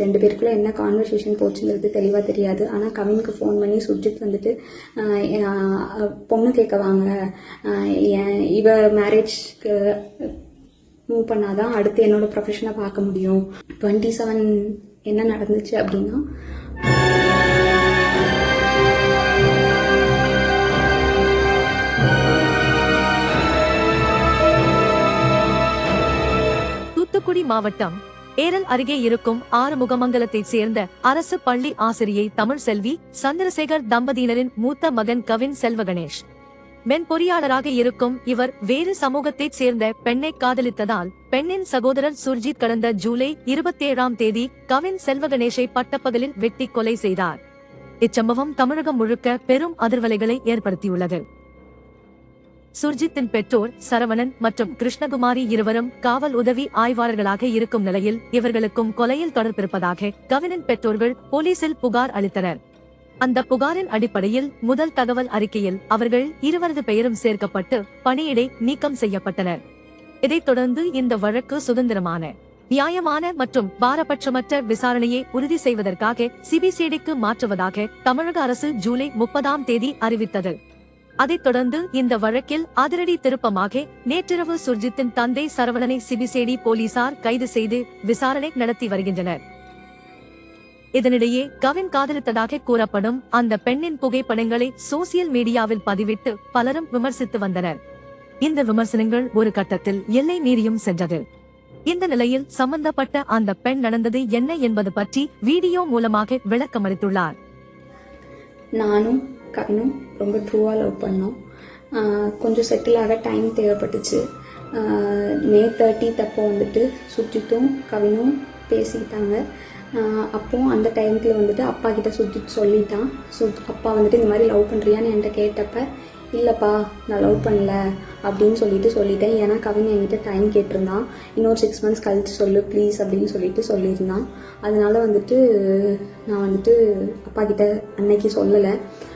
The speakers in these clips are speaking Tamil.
ரெண்டு பேருக்குள்ள என்ன கான்வர்சேஷன் போச்சுங்கிறது தெளிவாக தெரியாது. ஆனால் கவினுக்கு ஃபோன் பண்ணி சுர்ஜித் வந்துட்டு பொண்ணு கேட்க வாங்க. இவ மேரேஜ்க்கு மூவ் பண்ணாதான் அடுத்து என்னோட ப்ரொஃபஷனை பார்க்க முடியும். டுவெண்ட்டி செவன் என்ன நடந்துச்சு அப்படின்னா தூத்துக்குடி மாவட்டம் ஏரல் அருகே இருக்கும் ஆறுமுகமங்கலத்தைச் சேர்ந்த அரசு பள்ளி ஆசிரியை தமிழ் செல்வி சந்திரசேகர் தம்பதியினரின் மூத்த மகன் கவின் செல்வகணேஷ் மென்பொறியாளராக இருக்கும் இவர் வேறு சமூகத்தைச் சேர்ந்த பெண்ணை காதலித்ததால் பெண்ணின் சகோதரர் சுர்ஜித் கடந்த ஜூலை இருபத்தேழாம் தேதி கவின் செல்வகணேஷை பட்டப்பகலில் வெட்டி கொலை செய்தார். இச்சம்பவம் தமிழகம் முழுக்க பெரும் அதிர்வலைகளை ஏற்படுத்தியுள்ளது. சுர்ஜித்தின் பெற்றோர் சரவணன் மற்றும் கிருஷ்ணகுமாரி இருவரும் காவல் உதவி ஆய்வாளர்களாக இருக்கும் நிலையில் இவர்களுக்கும் கொலையில் தொடர்பிருப்பதாக கவினின் பெற்றோர்கள் போலீசில் புகார் அளித்தனர். அந்த புகாரின் அடிப்படையில் முதல் தகவல் அறிக்கையில் அவர்கள் இருவரது பெயரும் சேர்க்கப்பட்டு பணியிடை நீக்கம் செய்யப்பட்டனர். இதைத் தொடர்ந்து இந்த வழக்கு சுதந்திரமான நியாயமான மற்றும் பாரபட்சமற்ற விசாரணையை உறுதி செய்வதற்காக சிபிசிடிக்கு மாற்றுவதாக தமிழக அரசு ஜூலை முப்பதாம் தேதி அறிவித்தது. அதைத் தொடர்ந்து இந்த வழக்கில் அதிரடி திருப்பமாக நேற்றிரவு சுர்ஜித்தின் தந்தை சரவணனை சிபிசேடி போலீசார் கைது செய்து விசாரணை நடத்தி வருகின்றனர். இதனிடையே கவின் காதலித்ததாக கூறப்படும் அந்த பெண்ணின் புகைப்படங்களை சோசியல் மீடியாவில் பதிவிட்டு பலரும் விமர்சித்து வந்தனர். இந்த விமர்சனங்கள் ஒரு கட்டத்தில் எல்லை மீறியும் சென்றது. இந்த நிலையில் சம்பந்தப்பட்ட அந்த பெண் நடந்தது என்ன என்பது பற்றி வீடியோ மூலமாக விளக்கமளித்துள்ளார். நானும் கவினும் ரொம்ப ட்ரூவாக லவ் பண்ணோம். கொஞ்சம் செட்டில் ஆக டைம் தேவைப்பட்டுச்சு. மே தேர்ட்டித் அப்போ வந்துட்டு சுஜித்தும் கவினும் பேசிக்கிட்டாங்க. அப்போது அப்போ அந்த டைம்ல வந்துட்டு அப்பா கிட்ட சுஜித் சொல்லிட்டான். ஸோ அப்பா வந்துட்டு இந்த மாதிரி லவ் பண்ணுறியான்னு என்கிட்ட கேட்டப்ப இல்லைப்பா நான் லவ் பண்ணல அப்படின்னு சொல்லிட்டு சொல்லிட்டேன். ஏன்னா கவின் என்கிட்ட டைம் கேட்டிருந்தான். இன்னொரு சிக்ஸ் மந்த்ஸ் கழித்து சொல்லு ப்ளீஸ் அப்படின்னு சொல்லிட்டு சொல்லியிருந்தான். அதனால வந்துட்டு நான் வந்துட்டு அப்பா கிட்ட அன்னைக்கு சொல்லலை.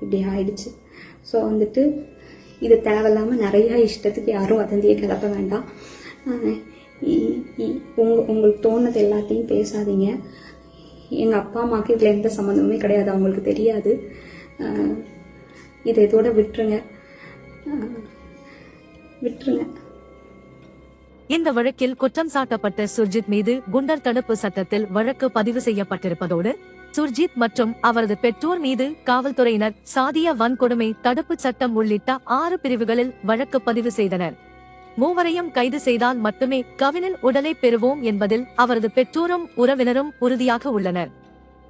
இப்படி ஆயிடுச்சு. ஸோ வந்துட்டு இது தேவையில்லாமல் நிறையா இஷ்டத்துக்கு யாரும் வதந்தியை கிளப்ப வேண்டாம். இ- இ- உங்க உங்களுக்கு தோணுது எல்லாத்தையும் பேசாதீங்க. எங்கள் அப்பா அம்மாவுக்கு இதில் எந்த சம்மந்தமுமே கிடையாது அவங்களுக்கு தெரியாது. இதை இதோட விட்டுருங்க. விட்டுருங்க. இந்த வழக்கில் குற்றம் சாட்டப்பட்ட சுர்ஜித் மீது குண்டர் தடுப்பு சட்டத்தில் வழக்கு பதிவு செய்யப்பட்டிருப்பதோடு சுர்ஜித் மற்றும் அவரது பெற்றோர் மீது காவல்துறையினர் சாதிய வன்கொடுமை தடுப்புச் சட்டம் உள்ளிட்ட ஆறு பிரிவுகளில் வழக்கு பதிவு செய்தனர். மூவரையும் கைது செய்தால் மட்டுமே கவினின் உடலை பெறுவோம் என்பதில் அவரது பெற்றோரும் உறவினரும் உறுதியாக உள்ளனர்.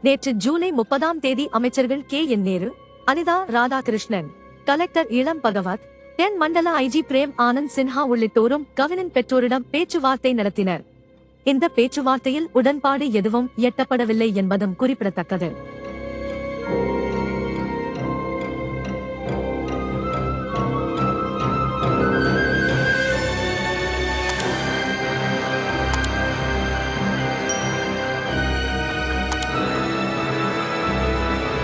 நேற்று ஜூலை முப்பதாம் தேதி அமைச்சர்கள் K. N. Nehru Anitha Radhakrishnan collector Ilam Bhagavath தென் மண்டல ஐஜி பிரேம் ஆனந்த் சின்ஹா உள்ளிட்டோரும் கவினின் பெற்றோரிடம் பேச்சுவார்த்தை நடத்தினர். இந்த பேச்சுவார்த்தையில் உடன்பாடு எதுவும் எட்டப்படவில்லை என்பதும் குறிப்பிடத்தக்கது.